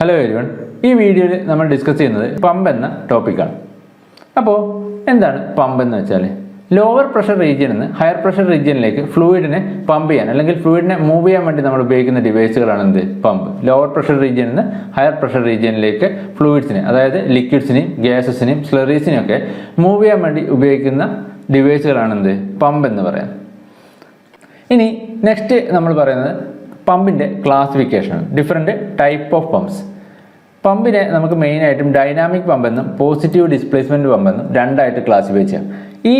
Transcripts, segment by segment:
Hello everyone ഈ വീഡിയോയിൽ നമ്മൾ ഡിസ്കസ് ചെയ്യുന്നത് പമ്പ് എന്ന ടോപ്പിക്കാണ് അപ്പോൾ എന്താണ് പമ്പ് എന്ന് വെച്ചാൽ ലോവർ പ്രഷർ റീജിയനിൽ നിന്ന് ഹയർ പ്രഷർ റീജിയനിലേക്ക് ഫ്ലൂയിഡിനെ പമ്പ് ചെയ്യാൻ അല്ലെങ്കിൽ ഫ്ലൂയിഡിനെ മൂവ് ചെയ്യാൻ വേണ്ടി നമ്മൾ ഉപയോഗിക്കുന്ന ഡിവൈസുകളാണ് എന്ത്? പമ്പ് ലോവർ പ്രഷർ റീജിയനിൽ നിന്ന് ഹയർ പ്രഷർ റീജിയനിലേക്ക് ഫ്ലൂയിഡ്സിനെ അതായത് ലിക്വിഡ്സിനെയും ഗ്യാസസിനെയും സ്ലറീസിനെയും ഒക്കെ മൂവ് ചെയ്യാൻ വേണ്ടി ഉപയോഗിക്കുന്ന ഡിവൈസുകളാണ് എന്ത്? പമ്പ് എന്ന് പറയാം. ഇനി നെക്സ്റ്റ് നമ്മൾ പറയുന്നത് പമ്പിന്റെ classification different type of pumps പമ്പിനെ നമുക്ക് മെയിനായിട്ടും ഡൈനാമിക് പമ്പെന്നും പോസിറ്റീവ് ഡിസ്പ്ലേസ്മെന്റ് പമ്പെന്നും രണ്ടായിട്ട് ക്ലാസിഫൈ ചെയ്യാം. ഈ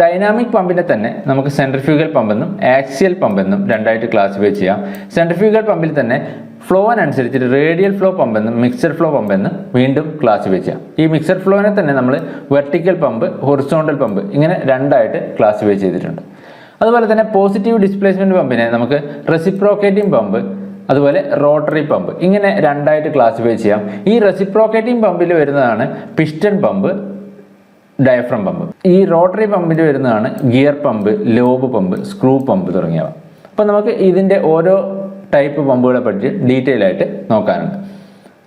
ഡൈനാമിക് പമ്പിനെ തന്നെ നമുക്ക് സെൻട്രിഫ്യൂഗൽ പമ്പെന്നും ആക്സിയൽ പമ്പെന്നും രണ്ടായിട്ട് ക്ലാസിഫൈ ചെയ്യാം. സെൻട്രിഫ്യൂഗൽ പമ്പിൽ തന്നെ ഫ്ലോ ഫ്ലോവിനനുസരിച്ചിട്ട് റേഡിയൽ ഫ്ലോ പമ്പെന്നും മിക്സഡ് ഫ്ലോ പമ്പെന്നും വീണ്ടും ക്ലാസിഫൈ ചെയ്യാം. ഈ മിക്സഡ് ഫ്ലോനെ തന്നെ നമ്മൾ വെർട്ടിക്കൽ പമ്പ് ഹൊറിസോണ്ടൽ പമ്പ് ഇങ്ങനെ രണ്ടായിട്ട് ക്ലാസിഫൈ ചെയ്തിട്ടുണ്ട്. അതുപോലെ തന്നെ പോസിറ്റീവ് ഡിസ്പ്ലേസ്മെന്റ് പമ്പിനെ നമുക്ക് റെസിപ്രോക്കേറ്റിംഗ് പമ്പ് അതുപോലെ റോട്ടറി പമ്പ് ഇങ്ങനെ രണ്ടായിട്ട് ക്ലാസിഫൈ ചെയ്യാം. ഈ റെസിപ്രോക്കേറ്റിംഗ് പമ്പിൽ വരുന്നതാണ് പിസ്റ്റൺ പമ്പ് ഡയഫ്രം പമ്പ് ഈ റോട്ടറി പമ്പിൽ വരുന്നതാണ് gear pump lobe pump screw pump തുടങ്ങിയവ. അപ്പോൾ നമുക്ക് ഇതിന്റെ ഓരോ ടൈപ്പ് പമ്പുകളെ പറ്റി ഡീറ്റെയിൽ ആയിട്ട് നോക്കാനുണ്ട്.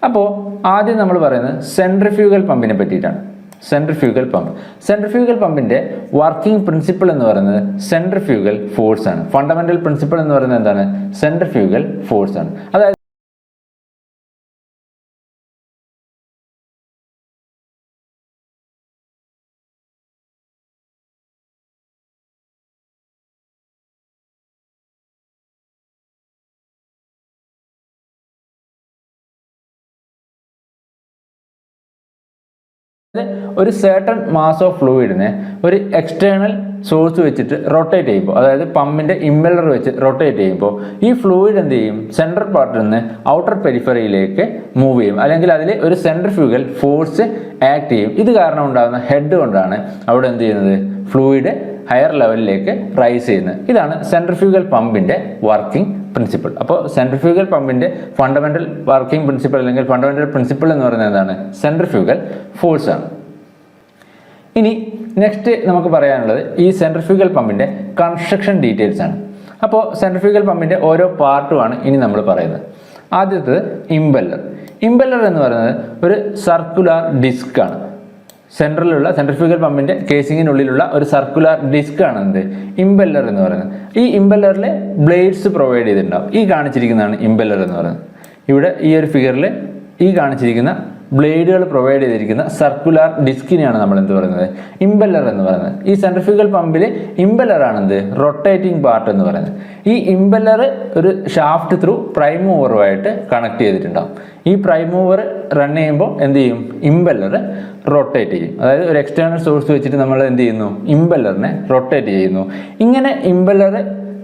അപ്പോൾ ആദ്യം നമ്മൾ പറയുന്നത് സെൻട്രിഫ്യൂഗൽ പമ്പിനെ പറ്റിയിട്ടാണ്. സെൻട്രിഫ്യൂഗൽ പമ്പ് സെൻട്രിഫ്യൂഗൽ പമ്പിന്റെ വർക്കിംഗ് പ്രിൻസിപ്പിൾ എന്ന് പറയുന്നത് സെൻട്രിഫ്യൂഗൽ ഫോഴ്സ് ആണ്. ഫണ്ടമെന്റൽ പ്രിൻസിപ്പിൾ എന്ന് പറയുന്നത് എന്താണ്? സെൻട്രിഫ്യൂഗൽ ഫോഴ്സ് ആണ്. അതായത് ഒരു സേർട്ടൺ മാസ് ഓഫ് ഫ്ലൂയിഡിനെ ഒരു എക്സ്റ്റേണൽ സോഴ്സ് വെച്ചിട്ട് റൊട്ടേറ്റ് ചെയ്യുമ്പോൾ അതായത് പമ്പിന്റെ ഇമ്പലർ വെച്ച് റൊട്ടേറ്റ് ചെയ്യുമ്പോൾ ഈ ഫ്ലൂയിഡ് എന്ത് ചെയ്യും? സെൻട്രൽ പാർട്ടിൽ നിന്ന് ഔട്ടർ പെരിഫറിയിലേക്ക് മൂവ് ചെയ്യും. അല്ലെങ്കിൽ അതിൽ ഒരു സെൻട്രൽ ഫ്യൂഗൽ ഫോഴ്സ് ആക്ട് ചെയ്യും. ഇത് കാരണം ഉണ്ടാകുന്ന ഹെഡ് കൊണ്ടാണ് അവിടെ എന്ത് ചെയ്യുന്നത്? ഫ്ലൂയിഡ് ഹയർ ലെവലിലേക്ക് റൈസ് ചെയ്യുന്നത്. ഇതാണ് സെൻട്രിഫ്യൂഗൽ പമ്പിന്റെ വർക്കിംഗ് പ്രിൻസിപ്പിൾ അപ്പോൾ സെൻട്രിഫ്യൂഗൽ പമ്പിന്റെ ഫണ്ടമെന്റൽ വർക്കിംഗ് പ്രിൻസിപ്പിൾ അല്ലെങ്കിൽ ഫണ്ടമെന്റൽ പ്രിൻസിപ്പിൾ എന്ന് പറയുന്നത് എന്താണ്? സെൻട്രിഫ്യൂഗൽ ഫോഴ്സ് ആണ്. ഇനി നെക്സ്റ്റ് നമുക്ക് പറയാനുള്ളത് ഈ സെൻട്രിഫ്യൂഗൽ പമ്പിന്റെ കൺസ്ട്രക്ഷൻ ഡീറ്റെയിൽസ് ആണ്. അപ്പോൾ സെൻട്രിഫ്യൂഗൽ പമ്പിന്റെ ഓരോ പാർട്ടുമാണ് ഇനി നമ്മൾ പറയുന്നത്. ആദ്യത്തത് ഇമ്പല്ലർ ഇമ്പല്ലർ എന്ന് പറയുന്നത് ഒരു സർക്കുലർ ഡിസ്ക് ആണ്. സെൻട്രലിലുള്ള സെൻട്രിഫ്യൂഗൽ പമ്പിന്റെ കേസിങ്ങിനുള്ളിലുള്ള ഒരു സർക്കുലർ ഡിസ്ക് ആണ് എന്ത്? ഇമ്പല്ലർ എന്ന് പറയുന്നത്. ഈ ഇമ്പല്ലറിൽ ബ്ലേഡ്സ് പ്രൊവൈഡ് ചെയ്തിട്ടുണ്ടാവും. ഈ കാണിച്ചിരിക്കുന്നതാണ് ഇമ്പല്ലർ എന്ന് പറയുന്നത്. ഇവിടെ ഈ ഒരു ഫിഗറിൽ ഈ കാണിച്ചിരിക്കുന്ന ബ്ലേഡുകൾ പ്രൊവൈഡ് ചെയ്തിരിക്കുന്ന സർക്കുലർ ഡിസ്കിനെയാണ് നമ്മൾ എന്ത് പറയുന്നത്? ഇമ്പല്ലർ എന്ന് പറയുന്നത്. ഈ സെൻട്രിഫ്യൂഗൽ പമ്പിൽ ഇമ്പല്ലർ ആണ് എന്ത് റൊട്ടേറ്റിംഗ് പാർട്ട് എന്ന് പറയുന്നത്. ഈ ഇമ്പല്ലർ ഒരു ഷാഫ്റ്റ് ത്രൂ പ്രൈം മൂവറുമായിട്ട് കണക്ട് ചെയ്തിട്ടുണ്ടാവും. ഈ പ്രൈം മൂവർ റൺ ചെയ്യുമ്പോൾ എന്ത് ചെയ്യും? ഇമ്പല്ലർ റൊട്ടേറ്റ് ചെയ്യും. അതായത് ഒരു എക്സ്റ്റേണൽ സോഴ്സ് വെച്ചിട്ട് നമ്മൾ എന്ത് ചെയ്യുന്നു? ഇമ്പല്ലറിനെ റൊട്ടേറ്റ് ചെയ്യുന്നു. ഇങ്ങനെ ഇമ്പല്ലർ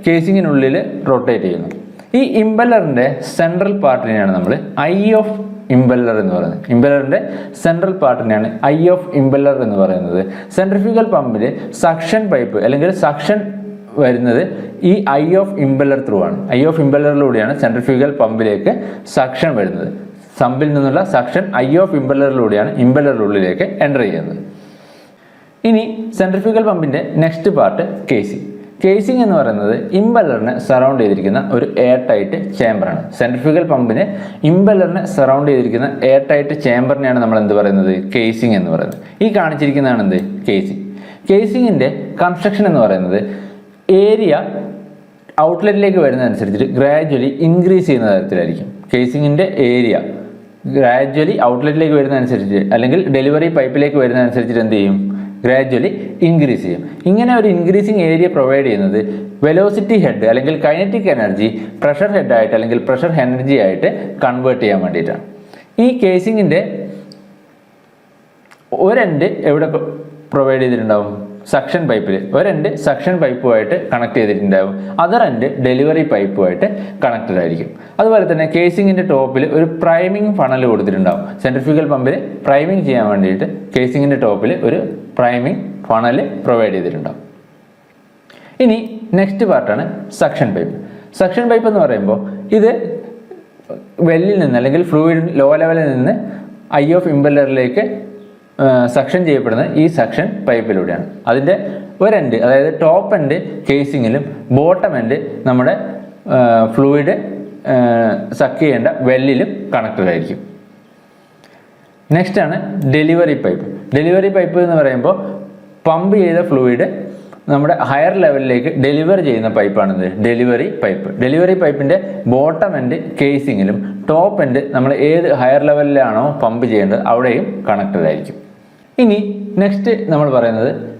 കേസിങ്ങിനുള്ളിൽ റൊട്ടേറ്റ് ചെയ്യുന്നു. ഈ ഇമ്പല്ലറിന്റെ സെൻട്രൽ പാർട്ടിനെയാണ് നമ്മൾ ഐ ഓഫ് ഇമ്പല്ലർ എന്ന് പറയുന്നത്. ഇമ്പല്ലറിന്റെ സെൻട്രൽ പാർട്ടിനെയാണ് ഐ ഓഫ് ഇംബെല്ലർ എന്ന് പറയുന്നത്. സെൻട്രിഫ്യൂഗൽ പമ്പിൽ സക്ഷൻ പൈപ്പ് അല്ലെങ്കിൽ സക്ഷൻ വരുന്നത് ഈ ഐ ഓഫ് ഇംബെല്ലർ ത്രൂ ആണ്. ഐ ഓഫ് ഇംബെല്ലറിലൂടെയാണ് സെൻട്രിഫ്യൂഗൽ പമ്പിലേക്ക് സക്ഷൻ വരുന്നത്. സമ്പിൽ നിന്നുള്ള സക്ഷൻ ഐ ഓഫ് ഇംബെല്ലറിലൂടെയാണ് ഇംബെല്ലറിനുള്ളിലേക്ക് എന്റർ ചെയ്യുന്നത്. ഇനി സെൻട്രിഫ്യൂഗൽ പമ്പിന്റെ നെക്സ്റ്റ് പാർട്ട് കേസിംഗ് കേസിംഗ് എന്ന് പറയുന്നത് ഇമ്പല്ലറിനെ സറൗണ്ട് ചെയ്തിരിക്കുന്ന ഒരു എയർ ടൈറ്റ് ചേംബറാണ് സെൻട്രിഫ്യൂഗൽ പമ്പിന് ഇമ്പല്ലറിനെ സറൗണ്ട് ചെയ്തിരിക്കുന്ന എയർ ടൈറ്റ് ചേംബറിനെയാണ് നമ്മൾ എന്ത് പറയുന്നത്? കേസിംഗ് എന്ന് പറയുന്നത്. ഈ കാണിച്ചിരിക്കുന്നതാണ് എന്ത്? കേസിംഗ് കേസിങ്ങിന്റെ കൺസ്ട്രക്ഷൻ എന്ന് പറയുന്നത് ഏരിയ ഔട്ട്ലെറ്റിലേക്ക് വരുന്നതനുസരിച്ചിട്ട് ഗ്രാജ്വലി ഇൻക്രീസ് ചെയ്യുന്ന തരത്തിലായിരിക്കും. കേസിങ്ങിന്റെ ഏരിയ ഗ്രാജ്വലി ഔട്ട്ലെറ്റിലേക്ക് വരുന്നതനുസരിച്ച് അല്ലെങ്കിൽ ഡെലിവറി പൈപ്പിലേക്ക് വരുന്നതനുസരിച്ചിട്ട് എന്ത് ചെയ്യും? ഗ്രാജുവലി ഇൻക്രീസ് ചെയ്യും. ഇങ്ങനെ ഒരു ഇൻക്രീസിങ് ഏരിയ പ്രൊവൈഡ് ചെയ്യുന്നത് വെലോസിറ്റി ഹെഡ് അല്ലെങ്കിൽ കൈനറ്റിക് എനർജി പ്രഷർ ഹെഡായിട്ട് അല്ലെങ്കിൽ പ്രഷർ എനർജി ആയിട്ട് കൺവേർട്ട് ചെയ്യാൻ വേണ്ടിയിട്ടാണ്. ഈ കേസിങ്ങിന്റെ ഒരെൻഡ് എവിടെ പ്രൊവൈഡ് ചെയ്തിട്ടുണ്ടാവും? സക്ഷൻ പൈപ്പിൽ ഒരെൻഡ് സക്ഷൻ പൈപ്പുമായിട്ട് കണക്ട് ചെയ്തിട്ടുണ്ടാവും. അതർ എൻഡ് ഡെലിവറി പൈപ്പുമായിട്ട് കണക്റ്റഡ് ആയിരിക്കും. അതുപോലെ തന്നെ കേസിങ്ങിന്റെ ടോപ്പിൽ ഒരു പ്രൈമിംഗ് ഫണൽ കൊടുത്തിട്ടുണ്ടാവും. സെൻട്രിഫ്യൂഗൽ പമ്പിൽ പ്രൈമിംഗ് ചെയ്യാൻ വേണ്ടിയിട്ട് കേസിങ്ങിന്റെ ടോപ്പിൽ ഒരു പ്രൈമിംഗ് ഫണൽ പ്രൊവൈഡ് ചെയ്തിട്ടുണ്ടാവും. ഇനി നെക്സ്റ്റ് പാർട്ടാണ് സക്ഷൻ പൈപ്പ് സക്ഷൻ പൈപ്പ് എന്ന് പറയുമ്പോൾ ഇത് വെല്ലിൽ നിന്ന് അല്ലെങ്കിൽ ഫ്ലൂയിഡ് ലോ ലെവലിൽ നിന്ന് ഐ ഓഫ് ഇമ്പല്ലറിലേക്ക് സക്ഷൻ ചെയ്യപ്പെടുന്നത് ഈ സക്ഷൻ പൈപ്പിലൂടെയാണ് അതിന്റെ ഒരെൻഡ് അതായത് ടോപ്പ് എൻഡ് കേസിങ്ങിലും ബോട്ടം എൻഡ് നമ്മുടെ ഫ്ലൂയിഡ് സക്ക് ചെയ്യേണ്ട വെല്ലിലും കണക്റ്റഡ് ആയിരിക്കും. നെക്സ്റ്റ് ആണ് ഡെലിവറി പൈപ്പ് ഡെലിവറി പൈപ്പ് എന്ന് പറയുമ്പോൾ പമ്പ് ചെയ്ത ഫ്ലൂയിഡ് നമ്മുടെ ഹയർ ലെവലിലേക്ക് ഡെലിവർ ചെയ്യുന്ന പൈപ്പാണിത് ഡെലിവറി പൈപ്പ് ഡെലിവറി പൈപ്പിന്റെ ബോട്ടം എൻഡ് കേസിങ്ങിലും ടോപ്പ് എൻഡ് നമ്മൾ ഏത് ഹയർ ലെവലിലാണോ പമ്പ് ചെയ്യേണ്ടത് അവിടെയും കണക്റ്റഡ് ആയിരിക്കും. ഇനി നെക്സ്റ്റ് നമ്മൾ പറയുന്നത്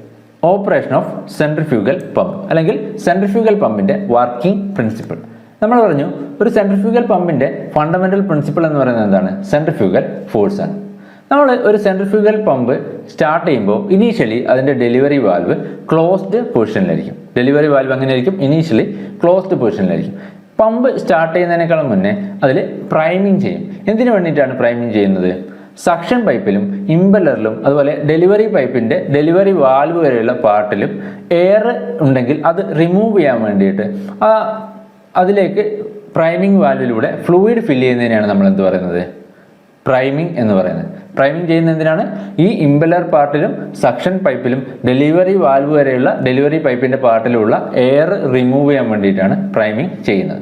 ഓപ്പറേഷൻ ഓഫ് സെൻട്രിഫ്യൂഗൽ പമ്പ് അല്ലെങ്കിൽ സെൻട്രിഫ്യൂഗൽ പമ്പിന്റെ വർക്കിംഗ് പ്രിൻസിപ്പിൾ നമ്മൾ പറഞ്ഞു ഒരു സെൻട്രിഫ്യൂഗൽ പമ്പിന്റെ ഫണ്ടമെന്റൽ പ്രിൻസിപ്പിൾ എന്ന് പറയുന്നത് എന്താണ്? സെൻട്രിഫ്യൂഗൽ ഫോഴ്സ് ആണ്. നമ്മൾ ഒരു സെൻട്രിഫ്യൂഗൽ പമ്പ് സ്റ്റാർട്ട് ചെയ്യുമ്പോൾ ഇനീഷ്യലി അതിന്റെ ഡെലിവറി വാൽവ് ക്ലോസ്ഡ് പൊസിഷനിലായിരിക്കും ഡെലിവറി വാൽവ് എങ്ങനെയായിരിക്കും ഇനീഷ്യലി ക്ലോസ്ഡ് പൊസിഷനിലായിരിക്കും പമ്പ് സ്റ്റാർട്ട് ചെയ്യുന്നതിനേക്കാളും മുന്നേ അതിൽ പ്രൈമിങ് ചെയ്യും. എന്തിനു വേണ്ടിയിട്ടാണ് പ്രൈമിങ് ചെയ്യുന്നത്? സക്ഷൻ പൈപ്പിലും ഇമ്പലറിലും അതുപോലെ ഡെലിവറി പൈപ്പിന്റെ ഡെലിവറി വാൽവ് വരെയുള്ള പാർട്ടിലും എയർ ഉണ്ടെങ്കിൽ അത് റിമൂവ് ചെയ്യാൻ വേണ്ടിയിട്ട് ആ അതിലേക്ക് പ്രൈമിംഗ് വാൽവിലൂടെ ഫ്ലൂയിഡ് ഫില്ല് ചെയ്യുന്നതിനെയാണ് നമ്മൾ എന്ത് പറയുന്നത്? പ്രൈമിംഗ് എന്ന് പറയുന്നത്. പ്രൈമിംഗ് ചെയ്യുന്ന എന്തിനാണ്? ഈ ഇമ്പലർ പാർട്ടിലും സക്ഷൻ പൈപ്പിലും ഡെലിവറി വാൽവ് വരെയുള്ള ഡെലിവറി പൈപ്പിന്റെ പാർട്ടിലുള്ള എയർ റിമൂവ് ചെയ്യാൻ വേണ്ടിയിട്ടാണ് പ്രൈമിംഗ് ചെയ്യുന്നത്.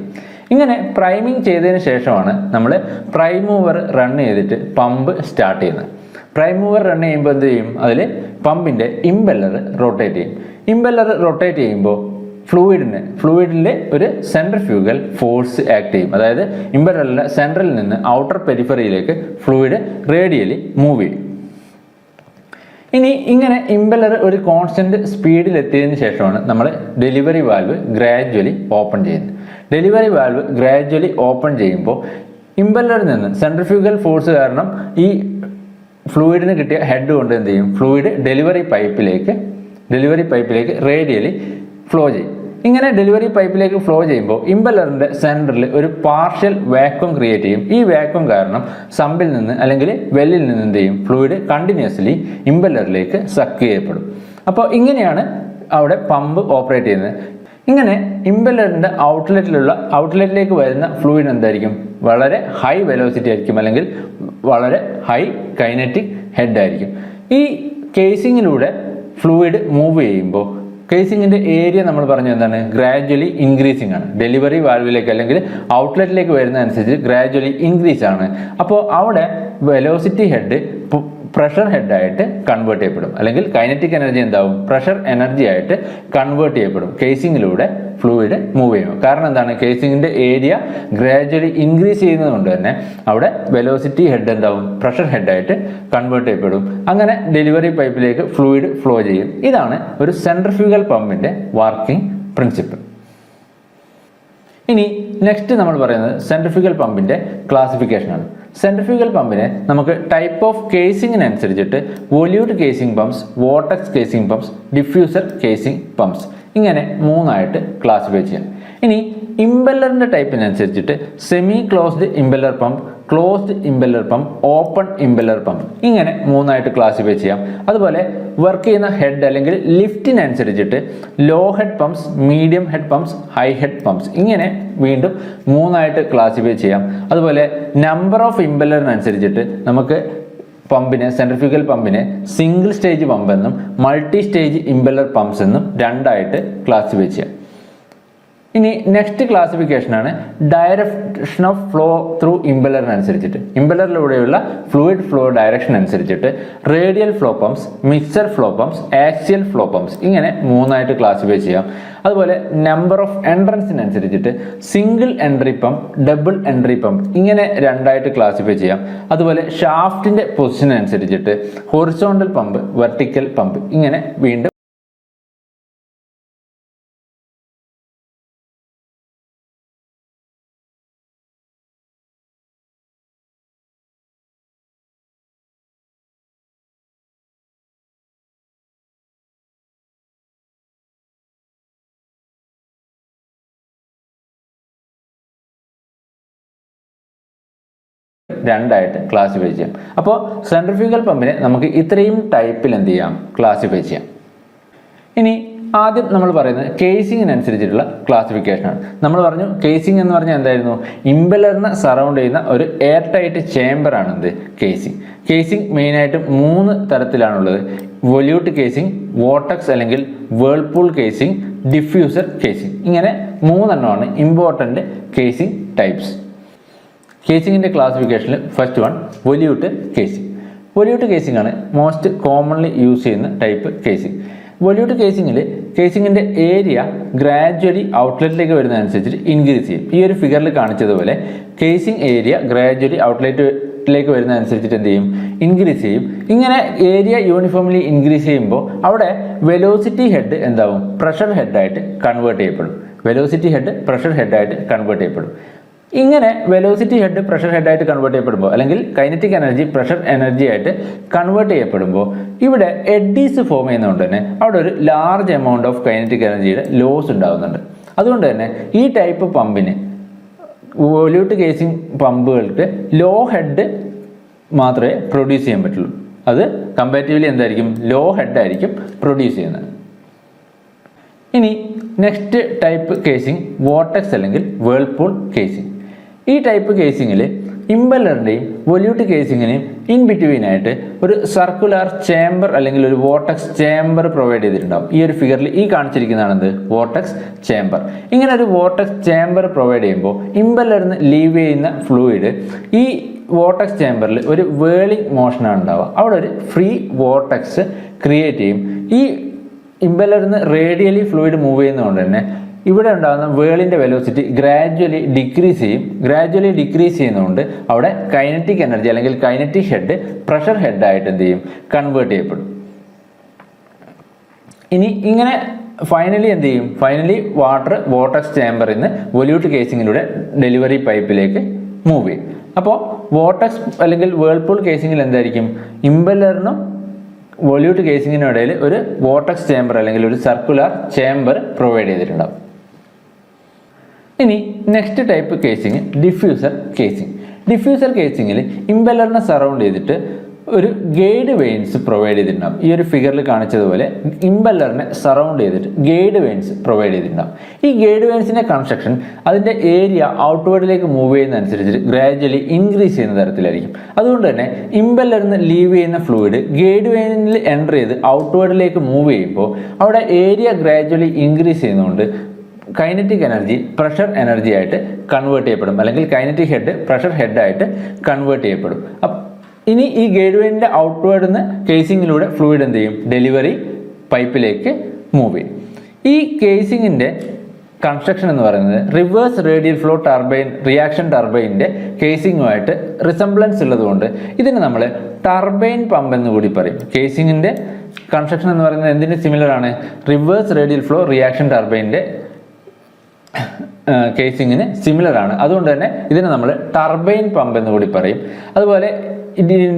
ഇങ്ങനെ പ്രൈമിങ് ചെയ്തതിന് ശേഷമാണ് നമ്മൾ പ്രൈം മൂവർ റൺ ചെയ്തിട്ട് പമ്പ് സ്റ്റാർട്ട് ചെയ്യുന്നത്. പ്രൈം മൂവർ റൺ ചെയ്യുമ്പോൾ എന്ത് ചെയ്യും? അതിൽ പമ്പിന്റെ ഇമ്പല്ലർ റൊട്ടേറ്റ് ചെയ്യും. ഇമ്പല്ലർ റൊട്ടേറ്റ് ചെയ്യുമ്പോൾ ഫ്ലൂയിഡിന് ഫ്ലൂയിഡിന്റെ ഒരു സെൻട്രൽ ഫ്യൂഗൽ ഫോഴ്സ് ആക്ട് ചെയ്യും. അതായത് ഇമ്പലറിലെ സെൻട്രലിൽ നിന്ന് ഔട്ടർ പെരിഫറിയിലേക്ക് ഫ്ലൂയിഡ് റേഡിയലി മൂവ് ചെയ്യും. ഇനി ഇങ്ങനെ ഇമ്പലർ ഒരു കോൺസ്റ്റന്റ് സ്പീഡിൽ എത്തിയതിന് ശേഷമാണ് നമ്മൾ ഡെലിവറി വാൽവ് ഗ്രാജ്വലി ഓപ്പൺ ചെയ്യുന്നത്. ഡെലിവറി വാൽവ് ഗ്രാജ്വലി ഓപ്പൺ ചെയ്യുമ്പോൾ ഇമ്പല്ലറിൽ നിന്ന് സെൻട്രിഫ്യൂഗൽ ഫോഴ്സ് കാരണം ഈ ഫ്ലൂയിഡിന് കിട്ടിയ ഹെഡ് കൊണ്ട് എന്ത് ചെയ്യും? ഫ്ലൂയിഡ് ഡെലിവറി പൈപ്പിലേക്ക് ഡെലിവറി പൈപ്പിലേക്ക് റേഡിയലി ഫ്ലോ ചെയ്യും. ഇങ്ങനെ ഡെലിവറി പൈപ്പിലേക്ക് ഫ്ലോ ചെയ്യുമ്പോൾ ഇമ്പലറിന്റെ സെന്ററിൽ ഒരു പാർഷ്യൽ വാക്വം ക്രിയേറ്റ് ചെയ്യും. ഈ വാക്വം കാരണം സമ്പിൽ നിന്ന് അല്ലെങ്കിൽ വെല്ലിൽ നിന്ന് എന്ത് ചെയ്യും? ഫ്ലൂയിഡ് കണ്ടിന്യൂസ്ലി ഇമ്പലറിലേക്ക് സക്ക് ചെയ്യപ്പെടും. അപ്പോൾ ഇങ്ങനെയാണ് അവിടെ പമ്പ് ഓപ്പറേറ്റ് ചെയ്യുന്നത്. ഇങ്ങനെ ഇമ്പലറിന്റെ ഔട്ട്ലെറ്റിലുള്ള ഔട്ട്ലെറ്റിലേക്ക് വരുന്ന ഫ്ലൂയിഡ് എന്തായിരിക്കും? വളരെ ഹൈ വെലോസിറ്റി ആയിരിക്കും അല്ലെങ്കിൽ വളരെ ഹൈ കൈനറ്റിക് ഹെഡ് ആയിരിക്കും. ഈ കേസിങ്ങിലൂടെ ഫ്ലൂയിഡ് മൂവ് ചെയ്യുമ്പോൾ കേസിങ്ങിന്റെ ഏരിയ നമ്മൾ പറഞ്ഞു എന്താണ്? ഗ്രാജ്വലി ഇൻക്രീസിങ് ആണ്. ഡെലിവറി വാൽവിലേക്ക് അല്ലെങ്കിൽ ഔട്ട്ലെറ്റിലേക്ക് വരുന്ന അനുസരിച്ച് ഗ്രാജ്വലി ഇൻക്രീസ് ആണ്. അപ്പോൾ അവിടെ വെലോസിറ്റി ഹെഡ് പ്രഷർ ഹെഡായിട്ട് കൺവേർട്ട് ചെയ്യപ്പെടും. അല്ലെങ്കിൽ കൈനറ്റിക് എനർജി എന്താവും? പ്രഷർ എനർജി ആയിട്ട് കൺവേർട്ട് ചെയ്യപ്പെടും. കേസിങ്ങിലൂടെ ഫ്ലൂയിഡ് മൂവ് ചെയ്യും കാരണം എന്താണ്? കേസിങ്ങിന്റെ ഏരിയ ഗ്രാജ്വലി ഇൻക്രീസ് ചെയ്യുന്നതുകൊണ്ട് തന്നെ അവിടെ വെലോസിറ്റി ഹെഡ് എന്താവും? പ്രഷർ ഹെഡായിട്ട് കൺവേർട്ട് ചെയ്യപ്പെടും. അങ്ങനെ ഡെലിവറി പൈപ്പിലേക്ക് ഫ്ലൂയിഡ് ഫ്ലോ ചെയ്യും. ഇതാണ് ഒരു സെൻട്രിഫ്യൂഗൽ പമ്പിന്റെ വർക്കിംഗ് പ്രിൻസിപ്പിൾ ഇനി നെക്സ്റ്റ് നമ്മൾ പറയുന്നത് സെൻട്രിഫ്യൂഗൽ പമ്പിന്റെ ക്ലാസിഫിക്കേഷനാണ് സെൻട്രിഫ്യൂഗൽ പമ്പിനെ നമുക്ക് type of കേസിങ്ങിനനുസരിച്ചിട്ട് volute casing pumps vortex casing pumps diffuser casing pumps ഇങ്ങനെ മൂന്നായിട്ട് ക്ലാസിഫൈ ചെയ്യാം. ഇനി ഇമ്പല്ലറിന്റെ ടൈപ്പിനനുസരിച്ചിട്ട് semi closed impeller pump closed impeller pump open impeller pump ഇങ്ങനെ മൂന്നായിട്ട് ക്ലാസിഫൈ ചെയ്യാം. അതുപോലെ വർക്ക് ചെയ്യുന്ന ഹെഡ് അല്ലെങ്കിൽ ലിഫ്റ്റിനനുസരിച്ചിട്ട് low head pumps medium head pumps high head pumps ഇങ്ങനെ വീണ്ടും മൂന്നായിട്ട് ക്ലാസിഫൈ ചെയ്യാം. അതുപോലെ നമ്പർ ഓഫ് ഇമ്പല്ലറിനനുസരിച്ചിട്ട് നമുക്ക് പമ്പിനെ സെൻട്രിഫ്യൂഗൽ പമ്പിനെ സിംഗിൾ സ്റ്റേജ് പമ്പ് എന്നും മൾട്ടി സ്റ്റേജ് ഇമ്പല്ലർ പമ്പ്സ് എന്നും രണ്ടായിട്ട് ക്ലാസിഫൈ ചെയ്യാം. ഇനി നെക്സ്റ്റ് ക്ലാസിഫിക്കേഷൻ ആണ് ഡയറക്ഷൻ ഓഫ് ഫ്ലോ ത്രൂ ഇമ്പലറിനനുസരിച്ചിട്ട് ഇമ്പലറിലൂടെയുള്ള ഫ്ലൂയിഡ് ഫ്ലോ ഡയറക്ഷൻ അനുസരിച്ചിട്ട് radial flow pumps mixer flow pumps axial flow pumps ഇങ്ങനെ മൂന്നായിട്ട് ക്ലാസിഫൈ ചെയ്യാം. അതുപോലെ number of എൻട്രൻസിനനുസരിച്ചിട്ട് single entry pump double entry pump ഇങ്ങനെ രണ്ടായിട്ട് ക്ലാസിഫൈ ചെയ്യാം. അതുപോലെ ഷാഫ്റ്റിന്റെ പൊസിഷൻ അനുസരിച്ചിട്ട് ഹൊറിസോണ്ടൽ പമ്പ് വെർട്ടിക്കൽ പമ്പ് ഇങ്ങനെ വീണ്ടും രണ്ടായിട്ട് ക്ലാസിഫൈ ചെയ്യാം. അപ്പോൾ സെൻട്രിഫ്യൂഗൽ പമ്പിനെ നമുക്ക് ഇത്രയും ടൈപ്പിൽ എന്ത് ചെയ്യാം? ക്ലാസിഫൈ ചെയ്യാം. ഇനി ആദ്യം നമ്മൾ പറയുന്നത് കേസിങ്ങിനനുസരിച്ചിട്ടുള്ള ക്ലാസിഫിക്കേഷനാണ് നമ്മൾ പറഞ്ഞു കേസിംഗ് എന്ന് പറഞ്ഞാൽ എന്തായിരുന്നു? ഇമ്പലറിനെ സറൗണ്ട് ചെയ്യുന്ന ഒരു എയർ ടൈറ്റ് ചേംബറാണ് എന്ത്? കേസിംഗ് കേസിംഗ് മെയിനായിട്ട് മൂന്ന് തരത്തിലാണുള്ളത്. വൊല്യൂട്ട് കേസിംഗ് വോട്ടക്സ് അല്ലെങ്കിൽ വേൾപൂൾ കേസിംഗ് ഡിഫ്യൂസർ കേസിംഗ് ഇങ്ങനെ മൂന്നെണ്ണമാണ് ഇമ്പോർട്ടന്റ് കേസിംഗ് ടൈപ്സ് കേസിങ്ങിന്റെ ക്ലാസിഫിക്കേഷനിൽ first one volute casing volute casing ആണ് മോസ്റ്റ് കോമൺലി യൂസ് ചെയ്യുന്ന ടൈപ്പ് കേസിംഗ് വൊല്യൂട്ട് കേസിങ്ങിൽ കേസിങ്ങിന്റെ ഏരിയ ഗ്രാജ്വലി ഔട്ട്ലെറ്റിലേക്ക് വരുന്നതനുസരിച്ച് ഇൻക്രീസ് ചെയ്യും. ഈ ഒരു ഫിഗറിൽ കാണിച്ചതുപോലെ കേസിംഗ് ഏരിയ ഗ്രാജ്വലി ഔട്ട്ലെറ്റിലേക്ക് വരുന്നതനുസരിച്ചിട്ട് എന്ത് ചെയ്യും? ഇൻക്രീസ് ചെയ്യും. ഇങ്ങനെ ഏരിയ യൂണിഫോംലി ഇൻക്രീസ് ചെയ്യുമ്പോൾ അവിടെ വെലോസിറ്റി ഹെഡ് എന്താവും? പ്രഷർ ഹെഡായിട്ട് കൺവേർട്ട് ചെയ്യപ്പെടും. വെലോസിറ്റി ഹെഡ് പ്രഷർ ഹെഡായിട്ട് കൺവേർട്ട് ചെയ്യപ്പെടും. ഇങ്ങനെ വെലോസിറ്റി ഹെഡ് പ്രഷർ ഹെഡായിട്ട് കൺവേർട്ട് ചെയ്യപ്പെടുമ്പോൾ അല്ലെങ്കിൽ കൈനറ്റിക് എനർജി പ്രഷർ എനർജി ആയിട്ട് കൺവേർട്ട് ചെയ്യപ്പെടുമ്പോൾ ഇവിടെ എഡ്ഡീസ് ഫോം ചെയ്യുന്നതുകൊണ്ട് തന്നെ അവിടെ ഒരു ലാർജ് എമൗണ്ട് ഓഫ് കൈനറ്റിക് എനർജിയുടെ ലോസ് ഉണ്ടാകുന്നുണ്ട് അതുകൊണ്ട് തന്നെ ഈ ടൈപ്പ് പമ്പിന് വോല്യൂട്ട് കേസിംഗ് പമ്പുകൾക്ക് ലോ ഹെഡ് മാത്രമേ പ്രൊഡ്യൂസ് ചെയ്യാൻ പറ്റുള്ളൂ. അത് കമ്പാരിറ്റീവ്ലി എന്തായിരിക്കും? ലോ ഹെഡ് ആയിരിക്കും പ്രൊഡ്യൂസ് ചെയ്യുന്നത്. ഇനി നെക്സ്റ്റ് ടൈപ്പ് കേസിംഗ് വോട്ടക്സ് അല്ലെങ്കിൽ വേൾപൂൾ കേസിംഗ് ഈ ടൈപ്പ് കേസിങ്ങിൽ ഇമ്പല്ലറിന്റെയും വൊല്യൂട്ട് കേസിങ്ങിനെയും ഇൻ ബിറ്റ്വീൻ ആയിട്ട് ഒരു സർക്കുലർ ചേംബർ അല്ലെങ്കിൽ ഒരു വോട്ടക്സ് ചേംബർ പ്രൊവൈഡ് ചെയ്തിട്ടുണ്ടാവും. ഈ ഒരു ഫിഗറിൽ ഈ കാണിച്ചിരിക്കുന്നതാണത് വോട്ടക്സ് ചേംബർ ഇങ്ങനെ ഒരു വോട്ടക്സ് ചേംബർ പ്രൊവൈഡ് ചെയ്യുമ്പോൾ ഇമ്പല്ലറിന് ലീവ് ചെയ്യുന്ന ഫ്ലൂയിഡ് ഈ വോട്ടക്സ് ചേംബറിൽ ഒരു വേളിംഗ് മോഷനാണ് ഉണ്ടാവുക. അവിടെ ഒരു ഫ്രീ വോട്ടക്സ് ക്രിയേറ്റ് ചെയ്യും. ഈ ഇമ്പലറിന്ന് റേഡിയലി ഫ്ലൂയിഡ് മൂവ് ചെയ്യുന്നതുകൊണ്ട് തന്നെ ഇവിടെ ഉണ്ടാകുന്ന വേളിന്റെ വെലോസിറ്റി ഗ്രാജ്വലി ഡിക്രീസ് ചെയ്യും. ഗ്രാജ്വലി ഡിക്രീസ് ചെയ്യുന്നതുകൊണ്ട് അവിടെ കൈനറ്റിക് എനർജി അല്ലെങ്കിൽ കൈനറ്റിക് ഹെഡ് പ്രഷർ ഹെഡായിട്ട് എന്ത് ചെയ്യും? കൺവേർട്ട് ചെയ്യപ്പെടും. ഇനി ഇങ്ങനെ ഫൈനലി എന്ത് ചെയ്യും? ഫൈനലി വാട്ടർ വോട്ടക്സ് ചേംബറിൽ നിന്ന് വൊല്യൂട്ട് കേസിങ്ങിലൂടെ ഡെലിവറി പൈപ്പിലേക്ക് മൂവ് ചെയ്യും. അപ്പോൾ വോട്ടക്സ് അല്ലെങ്കിൽ വേൾപൂൾ കേസിങ്ങിൽ എന്തായിരിക്കും? ഇമ്പലറിനും വൊല്യൂട്ട് കേസിങ്ങിനും ഇടയിൽ ഒരു വോട്ടക്സ് ചേംബർ അല്ലെങ്കിൽ ഒരു സർക്കുലർ ചേംബർ പ്രൊവൈഡ് ചെയ്തിട്ടുണ്ടാവും. ഇനി next type casing diffuser casing diffuser കേസിങ്ങിൽ ഇമ്പലറിനെ സറൗണ്ട് ചെയ്തിട്ട് ഒരു ഗൈഡ് വെയിൻസ് പ്രൊവൈഡ് ചെയ്തിട്ടുണ്ടാകും ഈ ഒരു ഫിഗറിൽ കാണിച്ചതുപോലെ ഇമ്പല്ലറിനെ സറൗണ്ട് ചെയ്തിട്ട് ഗൈഡ് വെയിൻസ് പ്രൊവൈഡ് ചെയ്തിട്ടുണ്ടാകും ഈ ഗൈഡ് വെയിൻസിന്റെ കൺസ്ട്രക്ഷൻ അതിന്റെ ഏരിയ ഔട്ട്വേർഡിലേക്ക് മൂവ് ചെയ്യുന്ന അനുസരിച്ച് ഗ്രാജ്വലി ഇൻക്രീസ് ചെയ്യുന്ന തരത്തിലായിരിക്കും. അതുകൊണ്ട് തന്നെ ഇമ്പല്ലറിൽ നിന്ന് ലീവ് ചെയ്യുന്ന ഫ്ലൂയിഡ് ഗൈഡ് വെയിനിൽ എന്റർ ചെയ്ത് ഔട്ട്വേർഡിലേക്ക് മൂവ് ചെയ്യുമ്പോൾ അവിടെ ഏരിയ ഗ്രാജ്വലി ഇൻക്രീസ് ചെയ്യുന്നതുകൊണ്ട് കൈനറ്റിക് എനർജി പ്രഷർ എനർജി ആയിട്ട് കൺവേർട്ട് ചെയ്യപ്പെടും. അല്ലെങ്കിൽ കൈനറ്റിക് ഹെഡ് പ്രഷർ ഹെഡായിട്ട് കൺവേർട്ട് ചെയ്യപ്പെടും. ഇനി ഈ ഗേഡ്വേന്റെ ഔട്ട്വേർഡ് നിന്ന് കേസിങ്ങിലൂടെ ഫ്ലൂയിഡ് എന്ത് ചെയ്യും? ഡെലിവറി പൈപ്പിലേക്ക് മൂവ് ചെയ്യും. ഈ കേസിങ്ങിന്റെ കൺസ്ട്രക്ഷൻ എന്ന് പറയുന്നത് reverse radial flow turbine reaction ടർബൈന്റെ കേസിങ്ങുമായിട്ട് റിസംബ്ലൻസ് ഉള്ളതുകൊണ്ട് ഇതിന് നമ്മൾ ടർബൈൻ പമ്പ് എന്ന് കൂടി പറയും. കേസിങ്ങിന്റെ കൺസ്ട്രക്ഷൻ എന്ന് പറയുന്നത് എന്തിന് സിമിലർ ആണ്? റിവേഴ്സ് റേഡിയൽ ഫ്ലോ റിയാക്ഷൻ ടർബൈന്റെ കേസിങ്ങിന് സിമിലർ ആണ്. അതുകൊണ്ട് തന്നെ ഇതിനെ നമ്മൾ ടർബൈൻ പമ്പ് എന്ന് കൂടി പറയും. അതുപോലെ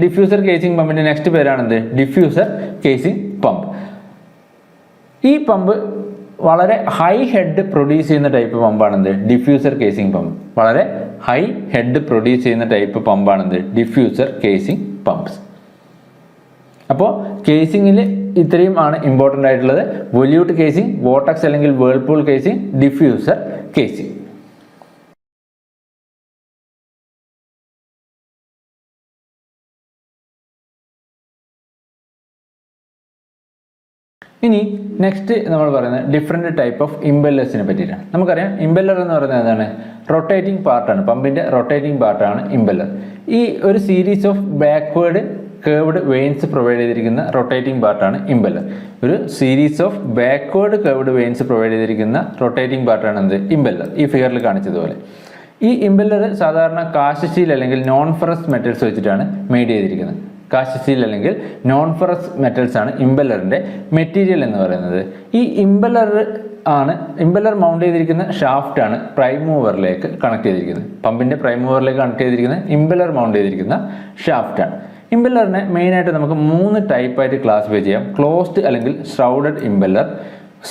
ഡിഫ്യൂസർ കേസിംഗ് പമ്പിന്റെ നെക്സ്റ്റ് പേരാണെന്ത്? ഡിഫ്യൂസർ കേസിംഗ് പമ്പ് ഈ പമ്പ് വളരെ ഹൈ ഹെഡ് പ്രൊഡ്യൂസ് ചെയ്യുന്ന ടൈപ്പ് പമ്പാണെന്ത് ഡിഫ്യൂസർ കേസിംഗ് പമ്പ് വളരെ ഹൈ ഹെഡ് പ്രൊഡ്യൂസ് ചെയ്യുന്ന ടൈപ്പ് പമ്പാണെന്ത് ഡിഫ്യൂസർ കേസിംഗ് പമ്പ്സ് അപ്പോൾ കേസിങ്ങിൽ ഇത്രയും ആണ് ഇമ്പോർട്ടന്റ് ആയിട്ടുള്ളത്. വൊല്യൂട്ട് കേസിംഗ് വോട്ടക്സ് അല്ലെങ്കിൽ വേൾപൂൾ കേസിംഗ് ഡിഫ്യൂസർ കേസിംഗ് ഇനി നെക്സ്റ്റ് നമ്മൾ പറയുന്നത് ഡിഫറെന്റ് ടൈപ്പ് ഓഫ് ഇമ്പല്ലേഴ്സിനെ പറ്റിയിട്ടാണ് നമുക്കറിയാം ഇമ്പല്ലർ എന്ന് പറയുന്നത് എന്താണ്? റൊട്ടേറ്റിംഗ് പാർട്ടാണ് പമ്പിന്റെ റൊട്ടേറ്റിംഗ് പാർട്ടാണ് ഇമ്പല്ലർ ഈ ഒരു series of backward curved vanes provide ചെയ്തിരിക്കുന്ന റൊട്ടേറ്റിംഗ് പാർട്ടാണ് ഇമ്പല്ലർ ഒരു series of backward curved vanes provide ചെയ്തിരിക്കുന്ന റൊട്ടേറ്റിംഗ് പാർട്ടാണ് എന്ത്? ഇമ്പല്ലർ ഈ ഫിഗറിൽ കാണിച്ചതുപോലെ. ഈ ഇമ്പല്ലർ സാധാരണ സ്റ്റീൽ അല്ലെങ്കിൽ നോൺ ഫെറസ് മെറ്റൽസ് വെച്ചിട്ടാണ് മെയ്ഡ് ചെയ്തിരിക്കുന്നത്. സ്റ്റീൽ അല്ലെങ്കിൽ നോൺ ഫെറസ് മെറ്റൽസ് ആണ് ഇമ്പല്ലറിന്റെ മെറ്റീരിയൽ എന്ന് പറയുന്നത്. ഈ ഇമ്പല്ലർ ആണ് ഇമ്പല്ലർ മൗണ്ട് ചെയ്തിരിക്കുന്ന ഷാഫ്റ്റാണ് പ്രൈം മൂവറിലേക്ക് കണക്ട് ചെയ്തിരിക്കുന്നത്. പമ്പിന്റെ പ്രൈം മൂവറിലേക്ക് കണക്ട് ചെയ്തിരിക്കുന്ന ഇമ്പല്ലർ മൗണ്ട് ചെയ്തിരിക്കുന്ന ഷാഫ്റ്റാണ് ഇമ്പല്ലറിനെ മെയിനായിട്ട് നമുക്ക് മൂന്ന് ടൈപ്പായിട്ട് ക്ലാസിഫൈ ചെയ്യാം. ക്ലോസ്ഡ് അല്ലെങ്കിൽ shrouded impeller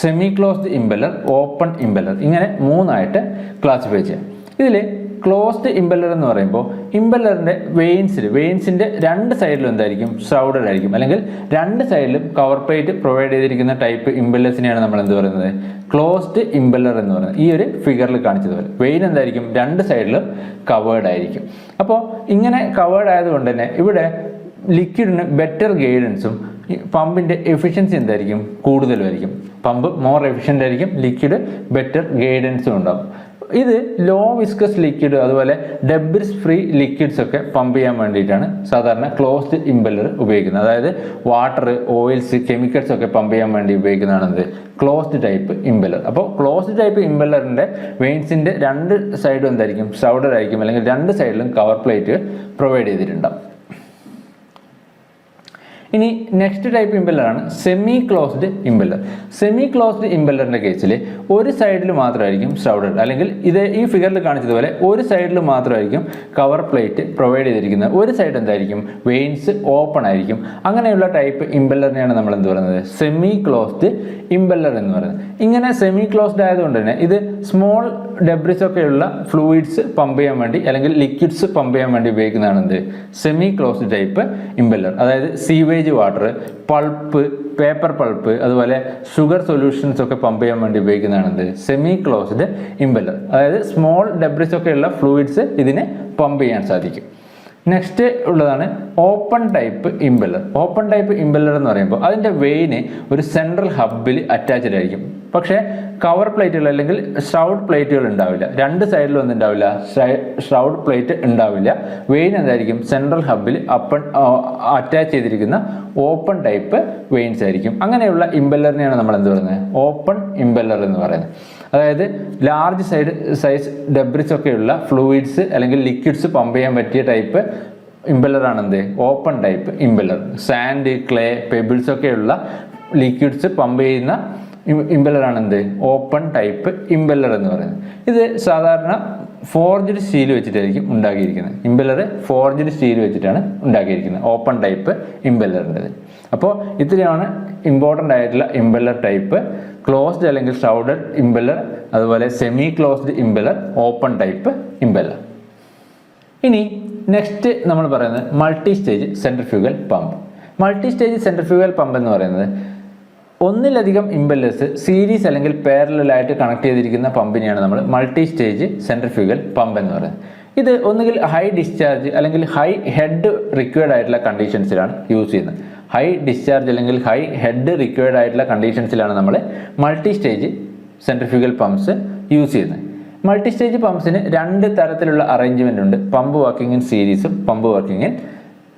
semi closed impeller open impeller ഇങ്ങനെ മൂന്നായിട്ട് ക്ലാസിഫൈ ചെയ്യാം. ഇതിൽ ക്ലോസ്ഡ് ഇമ്പല്ലർ എന്ന് പറയുമ്പോൾ ഇമ്പല്ലറിന്റെ വെയിൻസിൽ വെയിൻസിന്റെ രണ്ട് സൈഡിലും എന്തായിരിക്കും? ഷ്രൗഡഡ് ആയിരിക്കും. അല്ലെങ്കിൽ രണ്ട് സൈഡിലും കവർ പ്ലേറ്റ് പ്രൊവൈഡ് ചെയ്തിരിക്കുന്ന ടൈപ്പ് ഇമ്പല്ലേഴ്സിനെയാണ് നമ്മൾ എന്ത് പറയുന്നത്? ക്ലോസ്ഡ് ഇമ്പല്ലർ എന്ന് പറയുന്നത്. ഈ ഒരു ഫിഗറിൽ കാണിച്ചതുപോലെ. വെയിൻ എന്തായിരിക്കും? രണ്ട് സൈഡിലും കവേർഡ് ആയിരിക്കും. അപ്പോൾ ഇങ്ങനെ കവേർഡ് ആയതുകൊണ്ട് തന്നെ ഇവിടെ ലിക്വിഡിന് ബെറ്റർ ഗൈഡൻസും പമ്പിന്റെ എഫിഷ്യൻസി എന്തായിരിക്കും? കൂടുതലുമായിരിക്കും പമ്പ് മോർ എഫിഷ്യന്റ് ആയിരിക്കും. ലിക്വിഡ് ബെറ്റർ ഗൈഡൻസും ഉണ്ടാകും ഇത് ലോ വിസ്കസ് ലിക്വിഡ് അതുപോലെ ഡെബ്രിസ് ഫ്രീ ലിക്വിഡ്സ് ഒക്കെ പമ്പ് ചെയ്യാൻ വേണ്ടിയിട്ടാണ് സാധാരണ ക്ലോസ്ഡ് ഇമ്പല്ലർ ഉപയോഗിക്കുന്നത്. അതായത് വാട്ടർ ഓയിൽസ് കെമിക്കൽസ് ഒക്കെ പമ്പ് ചെയ്യാൻ വേണ്ടി ഉപയോഗിക്കുന്നതാണ് എന്ത് ക്ലോസ്ഡ് ടൈപ്പ് ഇമ്പല്ലർ അപ്പോൾ ക്ലോസ്ഡ് ടൈപ്പ് ഇമ്പല്ലറിന്റെ വെയിൻസിന്റെ രണ്ട് സൈഡും എന്തായിരിക്കും? സൗഡർ ആയിരിക്കും. അല്ലെങ്കിൽ രണ്ട് സൈഡിലും കവർ പ്ലേറ്റ് പ്രൊവൈഡ് ചെയ്തിട്ടുണ്ടാവും. ഇനി next type ഇമ്പല്ലറാണ് semi closed impeller semi closed ഇമ്പല്ലറിന്റെ കേസിൽ ഒരു സൈഡിൽ മാത്രമായിരിക്കും ഷൗഡഡ് അല്ലെങ്കിൽ ഇത് ഈ ഫിഗറിൽ കാണിച്ചതുപോലെ ഒരു സൈഡിൽ മാത്രമായിരിക്കും കവർ പ്ലേറ്റ് പ്രൊവൈഡ് ചെയ്തിരിക്കുന്നത്. ഒരു സൈഡ് എന്തായിരിക്കും? വെയിൻസ് ഓപ്പൺ ആയിരിക്കും. അങ്ങനെയുള്ള ടൈപ്പ് ഇമ്പല്ലറിനെയാണ് നമ്മൾ എന്ത് പറയുന്നത്? സെമി ക്ലോസ്ഡ് ഇമ്പല്ലർ എന്ന് പറയുന്നത്. ഇങ്ങനെ സെമി ക്ലോസ്ഡ് ആയതുകൊണ്ട് തന്നെ ഇത് സ്മോൾ ഡെബ്രിസ് ഒക്കെയുള്ള ഫ്ലൂയിഡ്സ് പമ്പ് ചെയ്യാൻ വേണ്ടി അല്ലെങ്കിൽ ലിക്വിഡ്സ് പമ്പ് ചെയ്യാൻ വേണ്ടി ഉപയോഗിക്കുന്നതാണ് എന്ത്? സെമി ക്ലോസ്ഡ് ടൈപ്പ് ഇമ്പല്ലർ അതായത് sewage water pulp paper pulp അതുപോലെ ഷുഗർ സൊല്യൂഷൻസ് ഒക്കെ പമ്പ് ചെയ്യാൻ വേണ്ടി ഉപയോഗിക്കുന്നതാണ് എന്ത്? സെമി ക്ലോസ്ഡ് ഇമ്പല്ലർ അതായത് സ്മോൾ ഡെബ്രിസ് ഒക്കെയുള്ള ഫ്ലൂയിഡ്സ് ഇതിനെ പമ്പ് ചെയ്യാൻ സാധിക്കും. നെക്സ്റ്റ് ഉള്ളതാണ് open type impeller open type impeller എന്ന് പറയുമ്പോൾ അതിന്റെ വെയിന് ഒരു സെൻട്രൽ ഹബ്ബിൽ അറ്റാച്ച്ഡ് ആയിരിക്കും. പക്ഷേ കവർ പ്ലേറ്റുകൾ അല്ലെങ്കിൽ ഷ്രൗഡ് പ്ലേറ്റുകൾ ഉണ്ടാവില്ല. രണ്ട് സൈഡിലും ഒന്നും ഉണ്ടാവില്ല. ഷ്രൗഡ് പ്ലേറ്റ് ഉണ്ടാവില്ല. വെയിൻ എന്തായിരിക്കും? സെൻട്രൽ ഹബ്ബിൽ അപ്പൺ അറ്റാച്ച് ചെയ്തിരിക്കുന്ന ഓപ്പൺ ടൈപ്പ് വെയിൻസ് ആയിരിക്കും. അങ്ങനെയുള്ള ഇമ്പല്ലറിനെയാണ് നമ്മൾ എന്ത് പറയുന്നത്? ഓപ്പൺ ഇമ്പല്ലർ എന്ന് പറയുന്നത്. അതായത് ലാർജ് സൈഡ് സൈസ് ഡെബ്രിസ് ഒക്കെയുള്ള ഫ്ലൂയിഡ്സ് അല്ലെങ്കിൽ ലിക്വിഡ്സ് പമ്പ് ചെയ്യാൻ പറ്റിയ ടൈപ്പ് ഇമ്പല്ലർ ആണ് എന്ത്? Open type impeller sand clay pebbles ഒക്കെയുള്ള ലിക്വിഡ്സ് പമ്പ് ചെയ്യുന്ന ഇമ്പല്ലർ ആണ് എന്ത്? ഓപ്പൺ ടൈപ്പ് ഇമ്പല്ലർ എന്ന് പറയുന്നത്. ഇത് സാധാരണ ഫോർജഡ് സ്റ്റീൽ വെച്ചിട്ടായിരിക്കും ഉണ്ടാക്കിയിരിക്കുന്നത്. ഇമ്പല്ലർ ഫോർജഡ് സ്റ്റീൽ വെച്ചിട്ടാണ് ഉണ്ടാക്കിയിരിക്കുന്നത്. ഓപ്പൺ ടൈപ്പ് ഇമ്പല്ലറിന്റെത് അപ്പോൾ ഇത്രയാണ് ഇമ്പോർട്ടന്റ് ആയിട്ടുള്ള ഇമ്പല്ലർ ടൈപ്പ് ക്ലോസ്ഡ് അല്ലെങ്കിൽ ഷൗഡഡ് ഇമ്പല്ലർ അതുപോലെ semi closed impeller open type impeller ഇനി നെക്സ്റ്റ് നമ്മൾ പറയുന്നത് multi stage centrifugal pump multi stage centrifugal pump എന്ന് പറയുന്നത് ഒന്നിലധികം ഇമ്പല്ലേഴ്സ് സീരീസ് അല്ലെങ്കിൽ പാരലായിട്ട് കണക്ട് ചെയ്തിരിക്കുന്ന പമ്പിനെയാണ് നമ്മൾ മൾട്ടി സ്റ്റേജ് സെൻട്രിഫ്യൂഗൽ പമ്പ് എന്ന് പറയുന്നത്. ഇത് ഒന്നുകിൽ ഹൈ ഡിസ്ചാർജ് അല്ലെങ്കിൽ ഹൈ ഹെഡ് റിക്വയർഡ് ആയിട്ടുള്ള കണ്ടീഷൻസിലാണ് യൂസ് ചെയ്യുന്നത്. ഹൈ ഡിസ്ചാർജ് അല്ലെങ്കിൽ ഹൈ ഹെഡ് റിക്വയർഡ് ആയിട്ടുള്ള കണ്ടീഷൻസിലാണ് നമ്മൾ multi stage centrifugal pumps use ചെയ്യുന്നത്. മൾട്ടി സ്റ്റേജ് പമ്പ്സിന് രണ്ട് തരത്തിലുള്ള അറേഞ്ച്മെന്റ് ഉണ്ട്. പമ്പ് വർക്കിംഗ് ഇൻ സീരീസും പമ്പ് വർക്കിംഗ് ഇൻ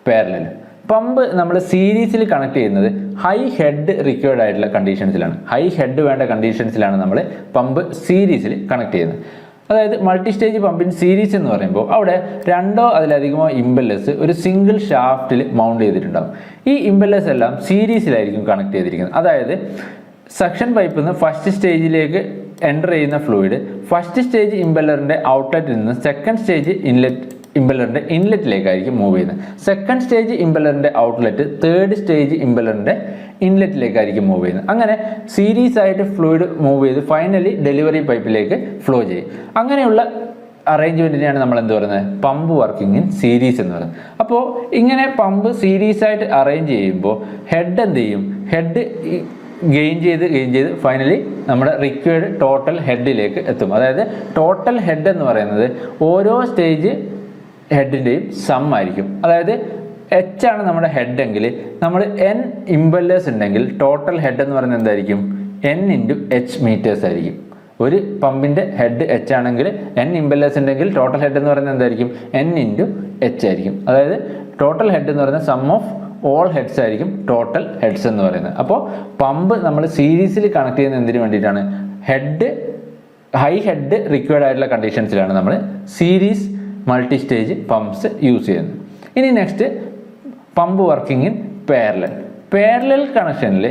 പേരലും പമ്പ് നമ്മൾ സീരീസിൽ കണക്ട് ചെയ്യുന്നത് ഹൈ ഹെഡ് റിക്വയർഡ് ആയിട്ടുള്ള കണ്ടീഷൻസിലാണ് ഹൈ ഹെഡ് വേണ്ട കണ്ടീഷൻസിലാണ് നമ്മൾ പമ്പ് സീരീസിൽ കണക്ട് ചെയ്യുന്നത്. അതായത് മൾട്ടി സ്റ്റേജ് പമ്പിൻ സീരീസ് എന്ന് പറയുമ്പോൾ അവിടെ രണ്ടോ അതിലധികമോ ഇമ്പല്ലസ് ഒരു സിംഗിൾ ഷാഫ്റ്റിൽ മൗണ്ട് ചെയ്തിട്ടുണ്ടാകും ഈ ഇമ്പല്ലസ് എല്ലാം സീരീസിലായിരിക്കും കണക്ട് ചെയ്തിരിക്കുന്നത്. അതായത് സക്ഷൻ പൈപ്പിൽ നിന്ന് ഫസ്റ്റ് സ്റ്റേജിലേക്ക് എന്റർ ചെയ്യുന്ന ഫ്ലൂയിഡ് ഫസ്റ്റ് സ്റ്റേജ് ഇമ്പല്ലറിന്റെ ഔട്ട്ലെറ്റിൽ നിന്ന് സെക്കൻഡ് സ്റ്റേജ് ഇൻലെറ്റ് ഇമ്പല്ലറിന്റെ ഇൻലെറ്റിലേക്കായിരിക്കും മൂവ് ചെയ്യുന്നത്. സെക്കൻഡ് സ്റ്റേജ് ഇമ്പലറിന്റെ ഔട്ട്ലെറ്റ് തേർഡ് സ്റ്റേജ് ഇമ്പലറിന്റെ ഇൻലെറ്റിലേക്കായിരിക്കും മൂവ് ചെയ്യുന്നത്. അങ്ങനെ സീരീസ് ആയിട്ട് ഫ്ലൂയിഡ് മൂവ് ചെയ്ത് ഫൈനലി ഡെലിവറി പൈപ്പിലേക്ക് ഫ്ലോ ചെയ്യും. അങ്ങനെയുള്ള അറേഞ്ച്മെന്റിനെയാണ് നമ്മൾ എന്ത് പറയുന്നത്? പമ്പ് വർക്കിംഗ് ഇൻ സീരീസ് എന്ന് പറയുന്നത്. അപ്പോൾ ഇങ്ങനെ പമ്പ് സീരീസ് ആയിട്ട് അറേഞ്ച് ചെയ്യുമ്പോൾ ഹെഡ് എന്ത് ചെയ്യും? ഹെഡ് ഗെയിൻ ചെയ്ത് ഗെയിൻ ചെയ്ത് ഫൈനലി നമ്മുടെ റിക്വയർഡ് ടോട്ടൽ ഹെഡിലേക്ക് എത്തും. അതായത് ടോട്ടൽ ഹെഡ് എന്ന് പറയുന്നത് ഓരോ സ്റ്റേജ് ഹെഡിന്റെയും സം ആയിരിക്കും. അതായത് എച്ച് ആണ് നമ്മുടെ ഹെഡ് എങ്കിൽ നമ്മൾ എൻ ഇമ്പല്ലേഴ്സ് ഉണ്ടെങ്കിൽ ടോട്ടൽ ഹെഡ് എന്ന് പറയുന്നത് എന്തായിരിക്കും? എൻ ഇന്റു എച്ച് മീറ്റേഴ്സ് ആയിരിക്കും. ഒരു പമ്പിന്റെ ഹെഡ് എച്ച് ആണെങ്കിൽ എൻ ഇമ്പല്ലേഴ്സ് ഉണ്ടെങ്കിൽ ടോട്ടൽ ഹെഡ് എന്ന് പറയുന്നത് എന്തായിരിക്കും? എൻ ഇന്റു എച്ച് ആയിരിക്കും. അതായത് ടോട്ടൽ ഹെഡ് എന്ന് പറയുന്നത് സം ഓഫ് ഓൾ ഹെഡ്സ് ആയിരിക്കും ടോട്ടൽ ഹെഡ്സ് എന്ന് പറയുന്നത്. അപ്പോൾ പമ്പ് നമ്മൾ സീരീസിൽ കണക്ട് ചെയ്യുന്ന എന്തിനു വേണ്ടിയിട്ടാണ്? ഹെഡ് ഹൈ ഹെഡ് റിക്വയർഡ് ആയിട്ടുള്ള കണ്ടീഷൻസിലാണ് നമ്മൾ series multi stage pumps use ചെയ്യുന്നു. ഇനി next pump working in parallel parallel കണക്ഷനിൽ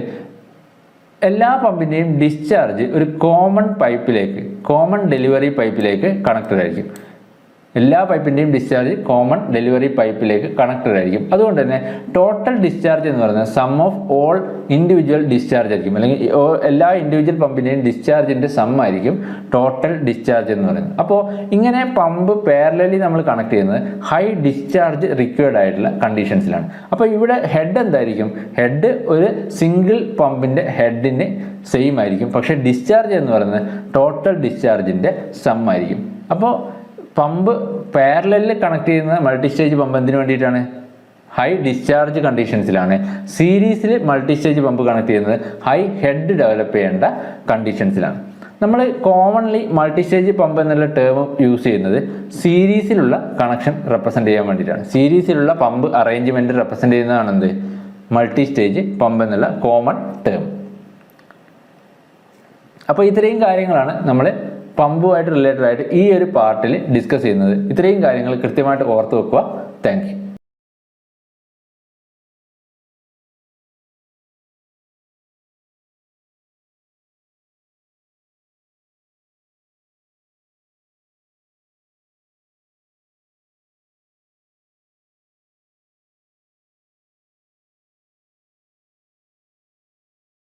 എല്ലാ പമ്പിന്റെയും ഡിസ്ചാർജ് ഒരു കോമൺ പൈപ്പിലേക്ക് കോമൺ ഡെലിവറി പൈപ്പിലേക്ക് കണക്റ്റഡ് ആയിരിക്കും. എല്ലാ പൈപ്പിന്റെയും ഡിസ്ചാർജ് കോമൺ ഡെലിവറി പൈപ്പിലേക്ക് കണക്റ്റഡ് ആയിരിക്കും. അതുകൊണ്ട് തന്നെ ടോട്ടൽ ഡിസ്ചാർജ് എന്ന് പറയുന്നത് sum of all individual discharge ആയിരിക്കും. അല്ലെങ്കിൽ എല്ലാ ഇൻഡിവിജ്വൽ പമ്പിന്റെയും ഡിസ്ചാർജിന്റെ സം ആയിരിക്കും ടോട്ടൽ ഡിസ്ചാർജ് എന്ന് പറയുന്നത്. അപ്പോൾ ഇങ്ങനെ പമ്പ് പാരലലി നമ്മൾ കണക്ട് ചെയ്യുന്നത് ഹൈ ഡിസ്ചാർജ് റിക്വേർഡ് ആയിട്ടുള്ള കണ്ടീഷൻസിലാണ് അപ്പോൾ ഇവിടെ ഹെഡ് എന്തായിരിക്കും? ഹെഡ് ഒരു സിംഗിൾ പമ്പിന്റെ ഹെഡിന് സെയിം ആയിരിക്കും. പക്ഷേ ഡിസ്ചാർജ് എന്ന് പറയുന്നത് ടോട്ടൽ ഡിസ്ചാർജിന്റെ സം ആയിരിക്കും. അപ്പോൾ പമ്പ് പാരലലിൽ കണക്ട് ചെയ്യുന്ന മൾട്ടി സ്റ്റേജ് പമ്പ് എന്തിനു വേണ്ടിയിട്ടാണ്? ഹൈ ഡിസ്ചാർജ് കണ്ടീഷൻസിലാണ് സീരീസിൽ മൾട്ടി സ്റ്റേജ് പമ്പ് കണക്ട് ചെയ്യുന്നത് ഹൈ ഹെഡ് ഡെവലപ്പ് ചെയ്യേണ്ട കണ്ടീഷൻസിലാണ് നമ്മൾ കോമൺലി മൾട്ടി സ്റ്റേജ് പമ്പ് എന്നുള്ള ടേം യൂസ് ചെയ്യുന്നത് സീരീസിലുള്ള കണക്ഷൻ റെപ്രസെന്റ് ചെയ്യാൻ വേണ്ടിയിട്ടാണ്. സീരീസിലുള്ള പമ്പ് അറേഞ്ച്മെന്റ് റെപ്രസെന്റ് ചെയ്യുന്നതാണ് എന്ത് മൾട്ടി സ്റ്റേജ് പമ്പ് എന്നുള്ള കോമൺ ടേം അപ്പോൾ ഇത്രയും കാര്യങ്ങളാണ് നമ്മൾ പമ്പുമായിട്ട് റിലേറ്റഡ് ആയിട്ട് ഈ ഒരു പാർട്ടിൽ ഡിസ്കസ് ചെയ്യുന്നത്. ഇത്രയും കാര്യങ്ങൾ കൃത്യമായിട്ട് ഓർത്ത് വെക്കുക. താങ്ക്